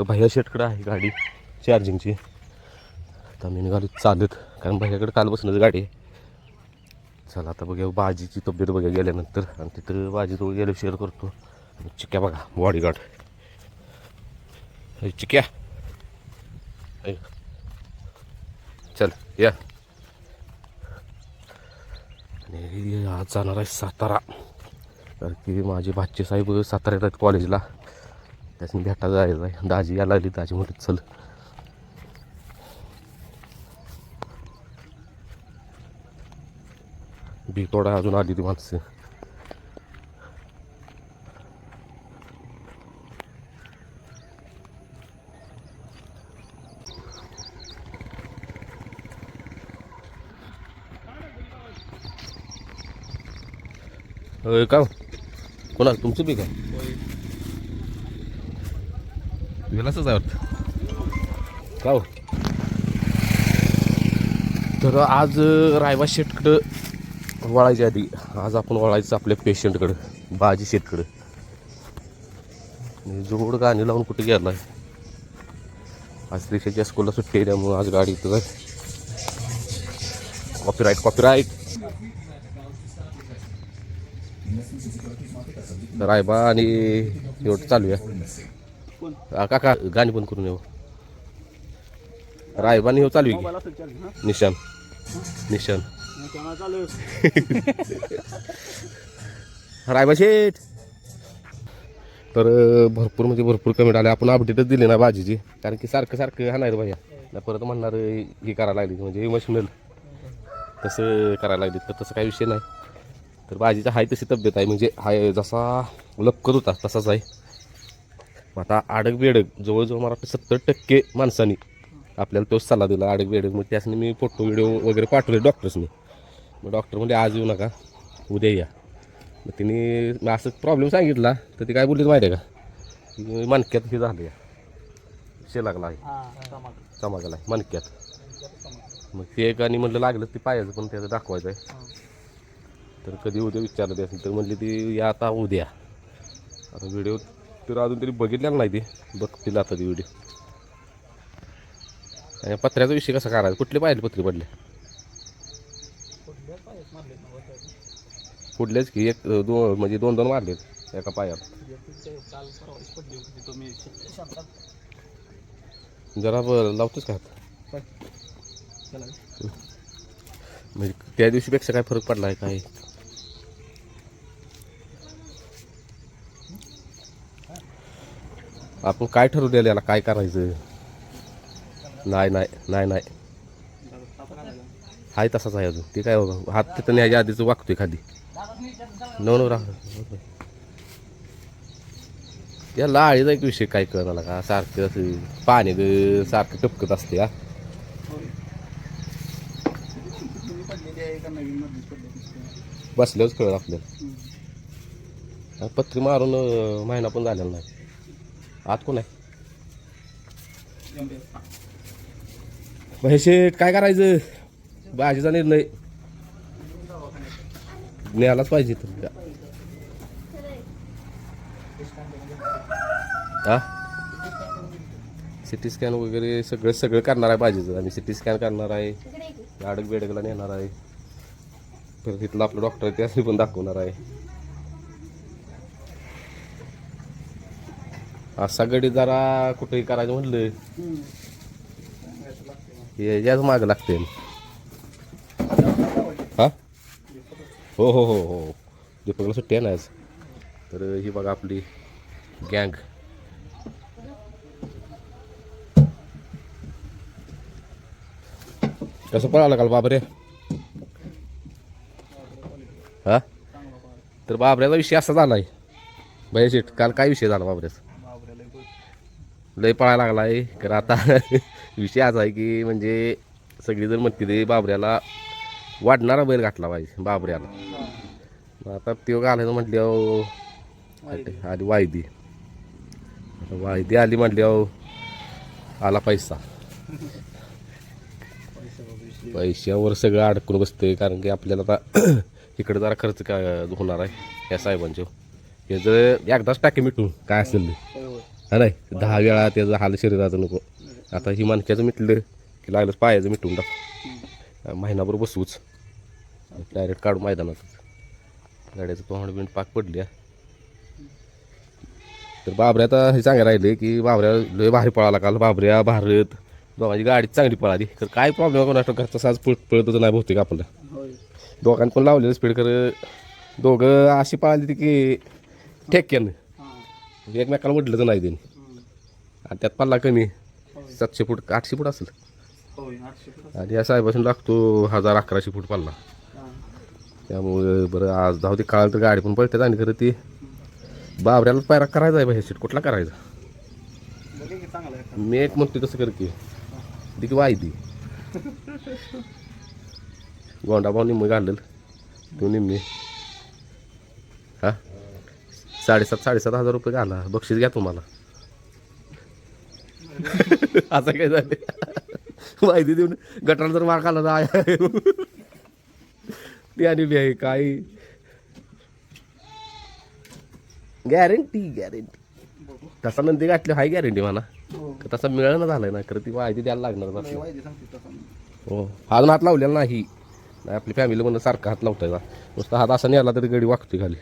तर भैया शेटकडं आहे गाडी चार्जिंगची आता मी निघालो चालत कारण भैयाकडे काल बसणार गाडी आहे. चला आता बघा बाजीची तब्येत बघा गेल्यानंतर. आणि तिथं बाजी तो गेलो शेअर करतो. आणि चिक्या बघा बॉडीगार्ड हे चिक्या. चल या. आणि आज जाणार आहे सातारा. कारण की माझे भाचे साहेब साताऱ्यात आहेत कॉलेजला त्याच्यानी भेटा जायचं आहे दाजी यायला लागली, दाजी म्हणत चल. बी तोडा अजून आली ती माणसं. का कोणा तुमचं बी का विलासच आहे वाटतं का हो तर आज रायबा शेटकडं वळायच्या आधी आज आपण वळायचं आपल्या पेशंटकडं बाजी शेटकडं. जोड गाणी लावून कुठे गेला आहे आज रिक्षाच्या स्कूलला सुट्टी आहे आज गाडी इथं जाय कॉपीराईट कॉपीराईट रायबा आणि एवढं चालू आहे काका गाणी बंद करून येऊ. रायबा आणि हे चालू आहे की? निशान. निशान. रायबा शेठ. तर अं, भरपूर म्हणजे भरपूर कमेंट आले आपण अपडेटच दिली ना भाजीची कारण की सारखं सारखं हा नाही रे भैया. नाही परत म्हणणार अं, हे करायला लागली. म्हणजे इमोशनल तसं करायला लागली. तर तसं काही विषय नाही. तर भाजीचा हाय तशी तब्येत आहे. म्हणजे हाय जसा लपकत होता तसाच आहे. मग आता आडक बेडक जवळजवळ मला वाटतं सत्तर टक्के माणसांनी आपल्याला तोच सल्ला दिला आडक बेडक मग त्यासनी मी फोटो व्हिडिओ वगैरे पाठवले डॉक्टर्सनी. मग डॉक्टर म्हणजे आज येऊ नका उद्या या. मग तिने असं प्रॉब्लेम सांगितला तर ते काय बोलली माहिती आहे का? मणक्यात हे झालं या. शे लागला आहे चमाकला आहे मणक्यात. मग ते एक आणि म्हटलं लागलं ते पायाचं पण त्याचं दाखवायचं आहे तर कधी उद्या विचारलं ते असेल तर म्हणली ती या आता उद्या. आता व्हिडिओ तर अजून तरी बघितलेला नाही ते. बघतील आता ती व्हिडिओ आणि पत्र्याचा विषय कसा करायचा कुठले पाहिले पत्रे पडले? कुठलेच की? एक दोन म्हणजे दोन दोन मारलेत एका पायावर. जरा बरं लावतोच का? म्हणजे त्या दिवशीपेक्षा काय फरक पडला आहे काय? आपण काय ठरवलेलं याला? काय करायचं? नाही नाही नाही नाही. हाय तसाच आहे अजून. ते काय बघा हात तिथं न्यायच्या आधीच वागतोय खाली. नो नो राह या लाळीचा एक विषय काय करणार का? सारखं असं पाणी ग सारखं टपकत असते हा. बसल्यावरच कळलं आपल्याला. पत्री मारून महिना पण झालेला नाही. आत कोण आहे? शेठ काय करायचं? भाजीचा निर्णय. न्यायलाच पाहिजे तर हा? सिटी स्कॅन वगैरे सगळं सगळं करणार आहे भाजीचं. आणि सिटी स्कॅन करणार आहे. अडक बेडकला नेणार आहे. परत तिथलं आपलं डॉक्टर आहे त्यासाठी पण दाखवणार आहे. असा गडी जरा कुठेही करायचं म्हटलं याच माग लागते हा? हो हो हो हो. दीपकला सुट्टी आहे ना आज. तर ही बघा आपली गँग. कसं पळाला काल बाबरे? हा? तर बाबऱ्याचा विषय असा झाला आहे भैया काल काय विषय झाला बाबऱ्याचा? लय पळायला लागला आहे तर आता विषय असा आहे की म्हणजे सगळी जर म्हणते ते बाबऱ्याला वाढणारा बैल घातला पाहिजे बाबऱ्याला. आता त्यो घालायचं म्हटल्यावर आली वायदी. वायदी आली म्हटल्यावर आला पैसा. पैशावर सगळं अडकून बसतंय कारण की आपल्याला आता इकडे जरा खर्च काय होणार आहे या साहेबांच्या हे जर एकदाच टाके मिटून काय असेल ते. नाही दहा वेळा त्याचं हाल शरीराचं नको. आता ही मानक्याचं मिटलं की लागलं पायाचं मिटून टाकू. महिनाभर बसवूच डायरेक्ट काढू मैदानात. गाड्याचं तोंड बिंड पाक पडल्या. तर बाबऱ्या आता हे सांगायला राहिले की बाबऱ्या लय भारी पळाला काल. बाबऱ्या भारत दोघांची गाडी चांगली पळाली. तर काय प्रॉब्लेम कोणाष्ट घरचा साज पळत पळत होतं नाही बहुतेक आपलं. होय. दोघांनी पण लावलेलं स्पीड कर दोघं अशी पळाली ती की ठेक्यानं एकमेकाला म्हटलं तर नाही त्यांनी. आणि त्यात पल्ला कमी. सातशे फूट आठशे फूट असेल. आणि या साहेबासून लागतो हजार अकराशे फूट पल्ला त्यामुळे बरं आज जाऊ दे काळ तर गाडी पण पळतात आणि खरं ती बाबऱ्याला पायरा करायचा आहे भाई सीट. कुठला करायचा? मी एक म्हणतो तसं कर की. ती की वायदी गोंडा भाऊ निम्म घालेल. तू निम्मी. साडेसात साडेसात हजार रुपये घाला. बक्षीस घ्या तुम्हाला. असं काय झालं? माहिती देऊन गटाला जर मार खाला तर ती आणि बी आहे काय? गॅरंटी गॅरंटी तसा नंदी गाठली हाय गॅरंटी म्हणा. हो. का तसा मिळणं झालाय ना खरं ती माहिती द्यायला लागणार हो. अजून हात लावलेला नाही. नाही आपली फॅमिली म्हणून सारखा हात लावताय नुसता हात असा नेला तरी गडी वागतोय खाली.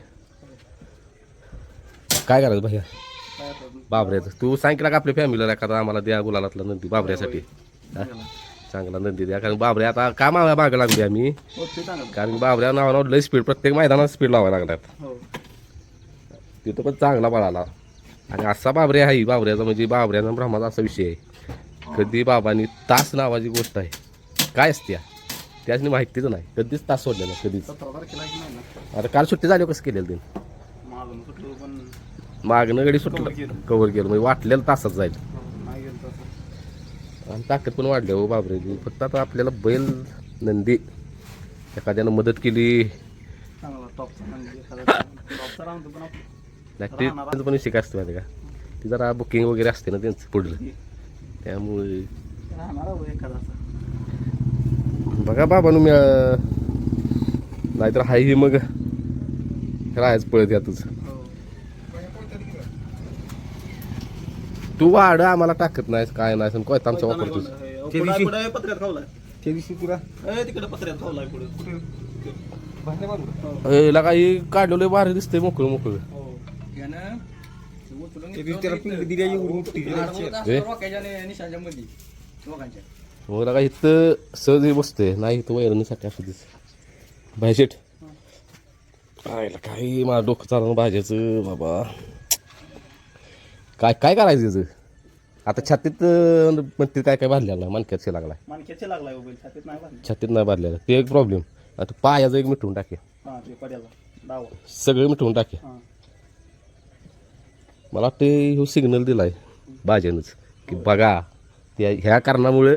काय करायचं भैया? बाबऱ्याचं तू सांगितलं का आपल्या फॅमिलीला एखादा आम्हाला द्या गुलालातला नंदी बाबऱ्यासाठी. हा? चांगला नंदी द्या. कारण बाबऱ्या आता का मागा मागं लागली आम्ही. हो कारण बाबऱ्या नावानं लय स्पीड प्रत्येक मैदानात स्पीड लावायला लागल्यात. हो. तिथं पण चांगला पळाला. आणि असा बाबऱ्या आहे बाबऱ्याचा म्हणजे बाबऱ्याचा ब्रह्माचा असा विषय आहे. कधी बाबांनी तास नावाची गोष्ट आहे. काय असते त्याची माहितीच नाही. कधीच तास सोडले ना कधीच. नाही आता काल सुट्टी झाली हो कसं केलेलं ते मागणं गडी सुटलं. केलं. कव्हर केलं. म्हणजे वाटलेलं तासात जाईल. आणि ताकद पण वाढली हो बाबऱ्याची फक्त आता आपल्याला बैल नंदी. एखाद्यानं मदत केली. नाही ते पण काय असतं माहिती का? ती जरा बुकिंग वगैरे असते ना त्यांचं पुढलं. त्यामुळे बघा बाबा मी नाहीतर हाय ही मग. राहायच पळत यातच. तू वाढ आम्हाला टाकत नाहीस काय नाही पण कोयता आमच्या वापरतोस ते दिवशी पत्र्यात खावलाय त्या दिवशी तुला ए तिकडे पत्र्यात खावलाय पुढे भांडे मारू ए, लगा ही काढलेलं भारी दिसतंय मोकळं मोकळं. हो. त्या दिवशी त्याला दिली आहे एवढी मोठी. मग लगा इथं सहज हे बसतंय नाही इथं वैरणीसाठी असं दिस भाजीट आयला काही मला डोकं चाललं भाज्याचं बाबा. काय काय करायचं याचं? आता छातीत अं, म्हणते काय काय भरलेलं नाही? मणक्यात शे लागलाय. मानक्याचे लागलाय मोबाईल छातीत नाही बांधली छातीत नाही भरलेलं ते एक प्रॉब्लेम आता पायाचं एक मिटवून टाके. हा ते पड्याला डावा. सगळं मिटवून टाके. हा. मला वाटतं ह्यो सिग्नल दिलाय भाज्यानंच की बघा त्या ह्या कारणामुळे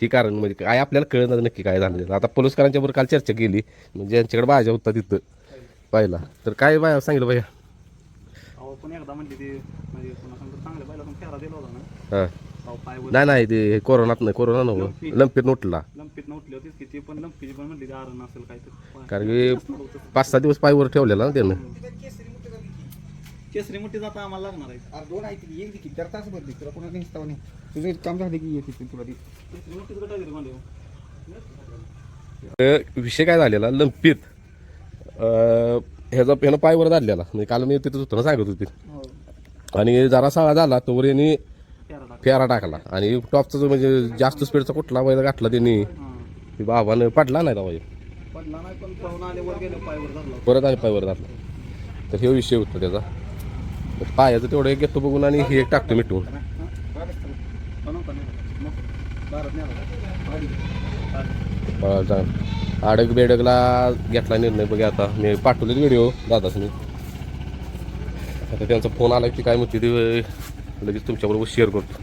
ही कारण म्हणजे काय आपल्याला कळलं नक्की काय झालं आता पोलिसकरांच्या बरोबर काल चर्चा केली. म्हणजे ज्यांच्याकडे भाज्या होता तिथं पाहिला. तर काय बाय सांगितलं अहो पण एकदा म्हणली ते म्हणजे पुन्हा सांगतो चांगल्या बायला पण फेरा दिला होता ना. हां. अहो पाय वर नाही नाही ते कोरोनात नाही कोरोना नव्हतं. लंपीत. नोटला. लंपीत नव्हती होतीच की ती पण लंपीची पण म्हणली ती आरण असेल काय तर कारण की पाच सहा दिवस पायवर ठेवलेला ना त्यानं. केसरी मोठी जाता आम्हाला लागणार आहे. अरे दोन आहे ती एक चार तास बदली तुला कोणा निसतावा नाही. तुझं एक काम झालं की येते ती तुला ती. केसरी मोठीच गटा गेली म्हणजे तर विषय काय झालेला? लंपीत. अं, ह्याचा ह्यानं पायवर धाडलेला म्हणजे काल मी तिथं होतो ना सांगत होती हो आणि जरा साळा झाला तोवर यांनी फेरा टाक फेरा टाकला आणि टॉपचा जो म्हणजे जास्त स्पीडचा कुठला बैल गाठला त्यांनी हा बाबानं पडला नाही दावा पडला नाही पण पळून आले वर गेले पायवर धरला परत आणि पायवर घातला तर हे विषय होता त्याचा पायाचं तेवढं एक घेतो बघून आणि हे एक टाकतो मिटवून बनवता आडक बेडकला घेतला निर्णय बघा आता. मी पाठवले व्हिडिओ दादासनी. मी आता त्यांचा फोन आला की काय म्हणते ते लगेच तुमच्याबरोबर शेअर करतो.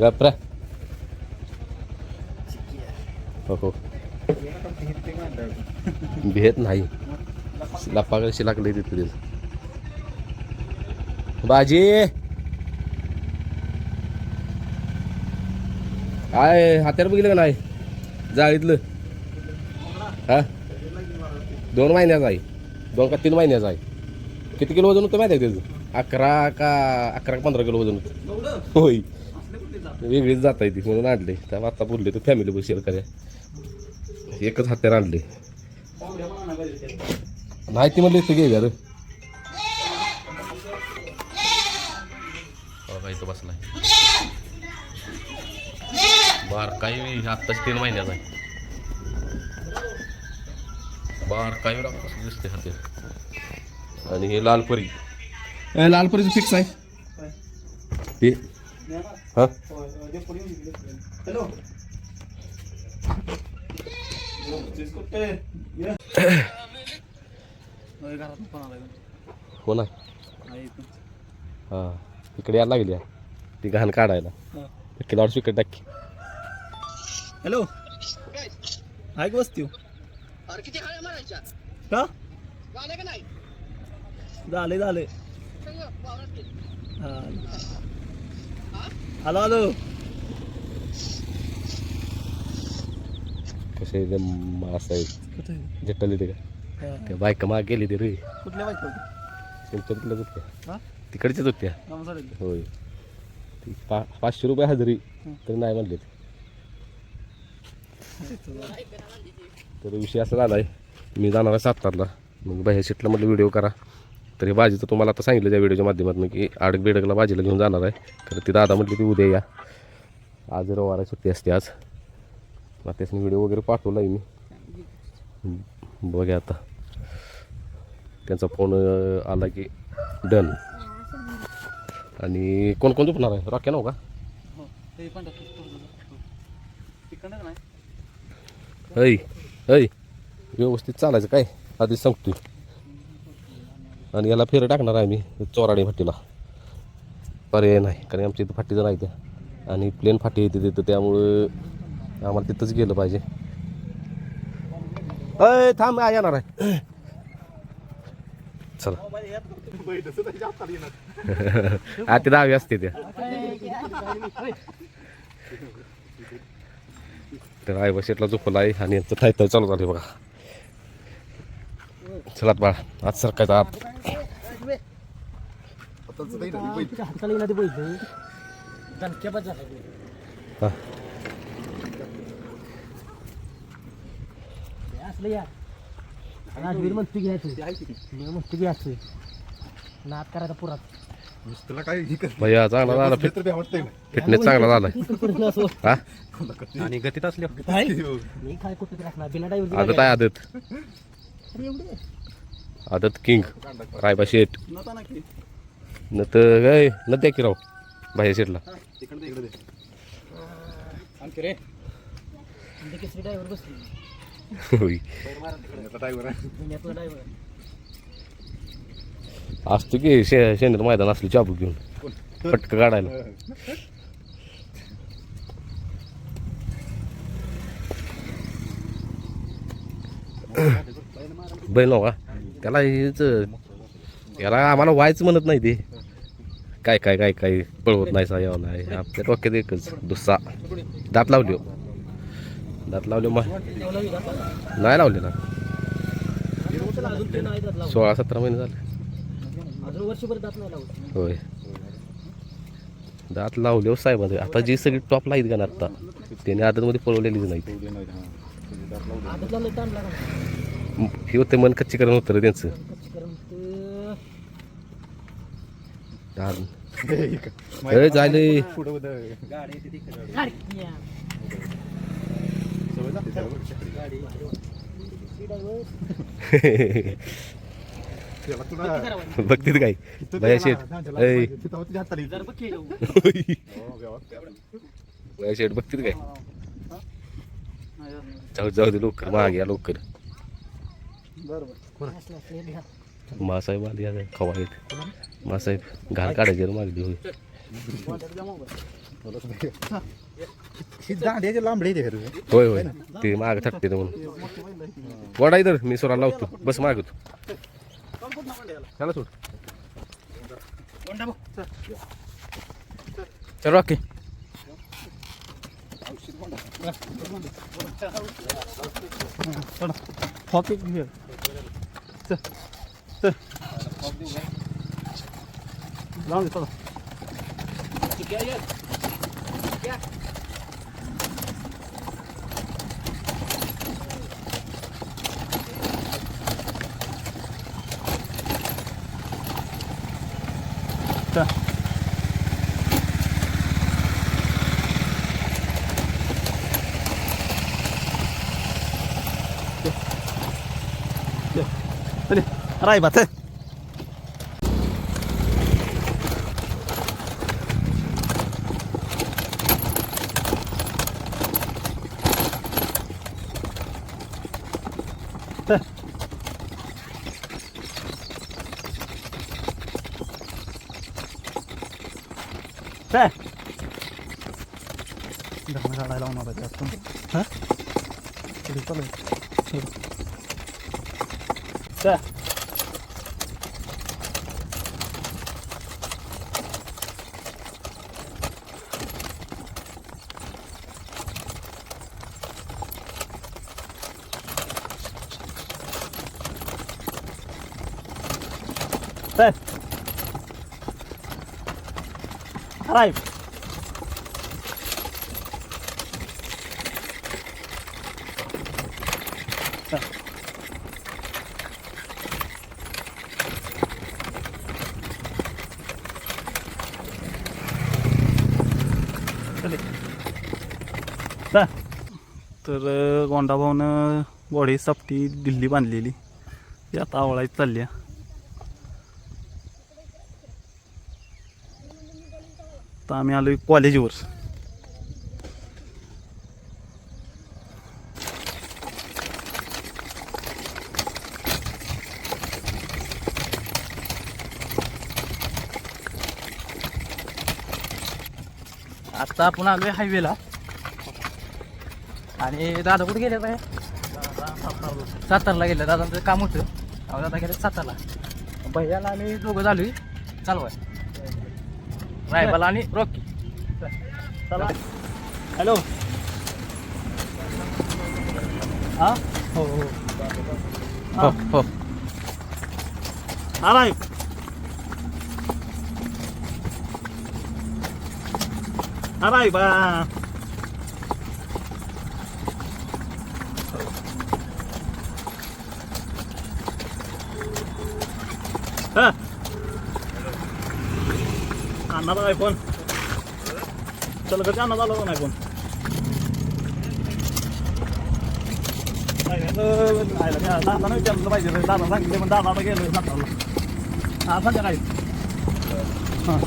गप्रा हो हो. भेट नाही. लफा कशी लागली तिथे बाजी! काय हात्यार बघितलं का नाही? जाळीतलं हा? दोन महिन्याचा आहे. दोन का तीन महिन्याचा आहे. किती किलो वजन होतं माहिती आहे त्याचं? अकरा का अकरा का पंधरा किलो वजन होतं. होय. वेगळीच जाता ती म्हणून आणले. त्या आता बोलले तर फॅमिली बसेल शेअर एकच हत्यार आणले. नाही ती म्हणली इथं घे बार काही आत्ताच तीन महिन्याचा आहे. बार काही दिसते हत्यार आणि हे लाल परी. लालपरीचं फिक्स आहे. हे? हा? हॅलो घरात फोन आला हो ना. आहे. हा. इकडे यायला लागली. ती घाण काढायला. हा. लाऊड स्पीकर टाकी हॅलो. आहे का वस्ती अरे किती हाळ्या मारायच्या? का? झालं का नाही? झाले झाले. सगळं वावरात ते. आलो आलो कसे मास आहे कुठे जट्टल ते. का हा. त्या बायका माग गेली ते रे. कुठल्या बाईक त्यांच्या तिथल्याच होत्या हा? तिकडच्याच होत्या होय. ती पा पाचशे रुपये हजेरी. तरी नाही म्हणले ते. तर विषय असा झाला आहे मी जाणार आहे सातारला. मग बाहेर शिटला म्हटलं व्हिडिओ करा. तर हे भाजीचं तुम्हाला आता सांगितलं त्या व्हिडिओच्या माध्यमातून की आडक बेडकला भाजीला घेऊन जाणार आहे. तर ती दादा म्हटली ती उद्या या. आज रविवार सुट्टी असते आज. मग त्यासनी व्हिडिओ वगैरे पाठवला आहे मी. हम्म, बघा आता. त्यांचा फोन आला की डन आणि कोण कोण झोपणार आहे? रॉक्या नव्ह का हो ते पण तिकडं नाही ऐ ऐ व्यवस्थित चालायचं काय? आधीच सांगतोय. आणि याला फेरं टाकणार आहे मी चोराडी फाटीला. पर्याय नाही कारण आमच्या इथं फाटीचं नाही त्या. आणि प्लेन फाटी येते तिथं त्यामुळं आम्हाला तिथंच गेलं पाहिजे. अय थांब येणार आहे. चला. आता ते दहावी असते त्या. तर आई जो झोपला आहे आणि यांचं थाय थाय चालू झाले बघा. चला बाळा आज सरकायचा आत हा. राजवीर म्हणतो घ्यायचं म्हणतो घ्यायचं नाद करायचा पुरात. तुला काय हे भैया चांगला झाला. फिट तर आवडतंय फिटनेस चांगला झालाय हा? आणि गतीत असले. मी काय कुठं बिना डायव्हर आदत आहे आदत. एवढे? आदत किंग. रायबा शेट ना तर काय न द्या की राव. भाई शेटला तिकडे इकडे दे. आणखी रे. केसरी डायव्हर बसली. होय. ड्रायव्हर आहे. असतो की शे शेंद्र मैदान असली चाबूक घेऊन. पटकं काढायला. बैल का त्याला हेच याला आम्हाला व्हायचं म्हणत नाही ते. काय काय काय काय पळवत नाही सा यावं नाही. आपल्या डोक्यात एकच दुसरा. दात लावली हो. दात लावले मग. नाही लावले ना. सोळा सतरा महिने झाले. अजून वर्षभर जात नाही लावून होय दात लावले हो साहेबांचे आता जी सगळी टॉप लाईत का आता त्याने आदतमध्ये पळवलेलीच नाही आदतला लय ताण लागला हे होते मन कच्ची करून होतं रे त्यांचं कारण ते गाडी बघतीत काय? भया शेट ऐ. तिथं होती हाताला जरा बघ की. भया बघतीत काय. जाऊ जाऊ दे लवकर. माग या लवकर. मासाहेब आली आता. खवा मासाहेब. घाण काढायची रे मागली होय. होय होय. ते माग थकते ते म्हणून. वडा इधर मी सोरा लावतो. बस माग तू चला. सोड चल ओके हॉकी घे. चल चल. चला. चल. चल राय बात काय धरणं काढायला लावणार आहे त्यात पण हां पुढे चालू काय काय Arrive. तर गोंडा भाऊनं गोडे दिल्ली बांधलेली ती आता आवळायची चालली आहे. आता आम्ही आलो कॉलेजवर. आता आपण आलोय हायवेला. आणि दादा कुठे गेले पाहिजे सातारला गेले. दादांचं काम होतं. अहो दादा गेले सातारला. भैयाला आम्ही दोघं झालोय. चालवाय. आहे आणि रॉकी चला हॅलो हा हो हो हो हो आलाय आलाय आणणार आयफोन चल कधी अन्नाचा आला पण आयफोन दादा विचारलं पाहिजे दादा सांगितले पण दादा गेलो दादा हा काय हां.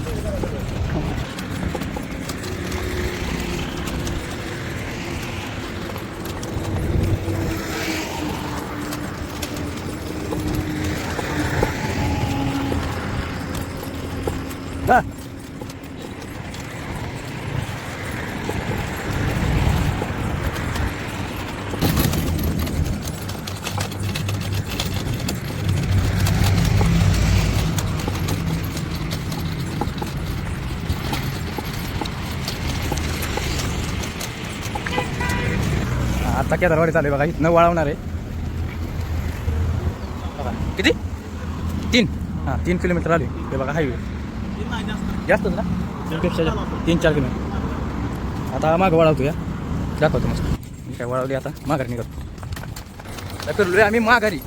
आता केदारवाडी चालू आहे बघा इथनं वळवणार आहे. बघा. किती? तीन. हां तीन किलोमीटर आले. ते बघा हायवे जास्तच ना? पेक्षा जास्त तीन चार किलोमीटर. आता मागं वळवतो या दाखवतो मस्त. मी काय वळवली आता? माघारी निघतो आता फिरलोय आम्ही माघारी.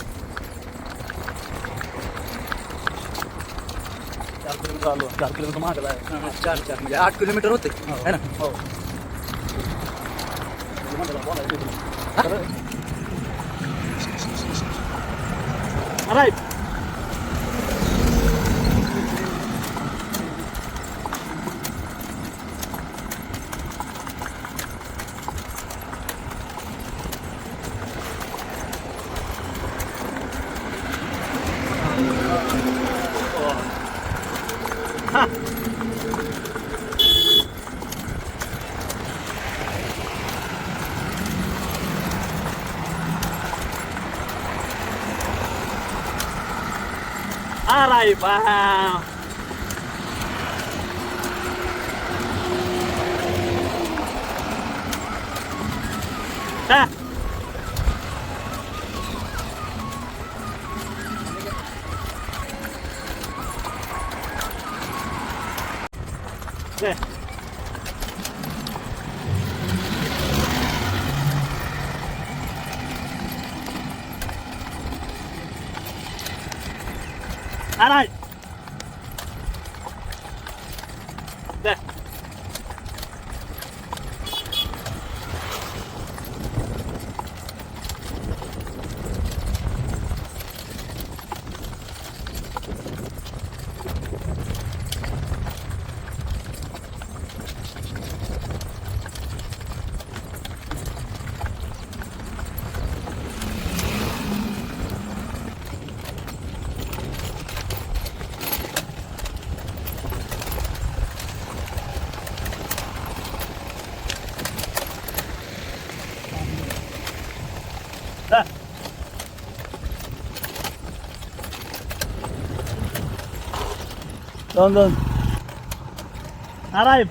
चार किलोमीटर आलो. चार किलोमीटर मागं आहे चार चार. म्हणजे आठ किलोमीटर होते है ना? हो. अरे hai ba ha đây. दोन दोन अराय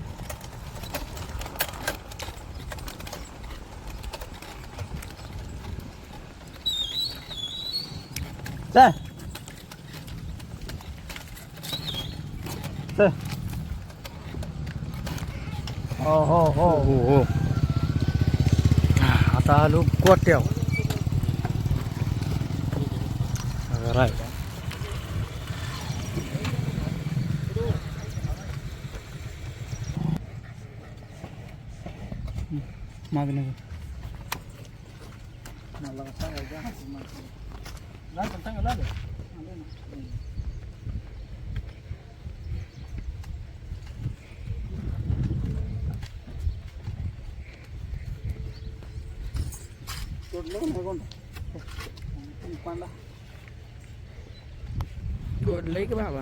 चल चल हो हो हो हो हो आता आलो गोट्याव राईट माग नको गोडलंय की बाबा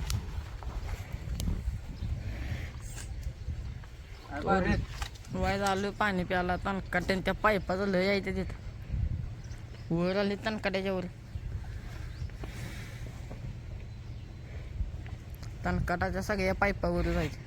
वाय आलो पाणी प्यायला तणकाट्यान त्या पाईपाचं लय यायचं तिथं. वर आले तणकाट्याच्या वर तणकाटाच्या सगळ्या पायपावर जायचं.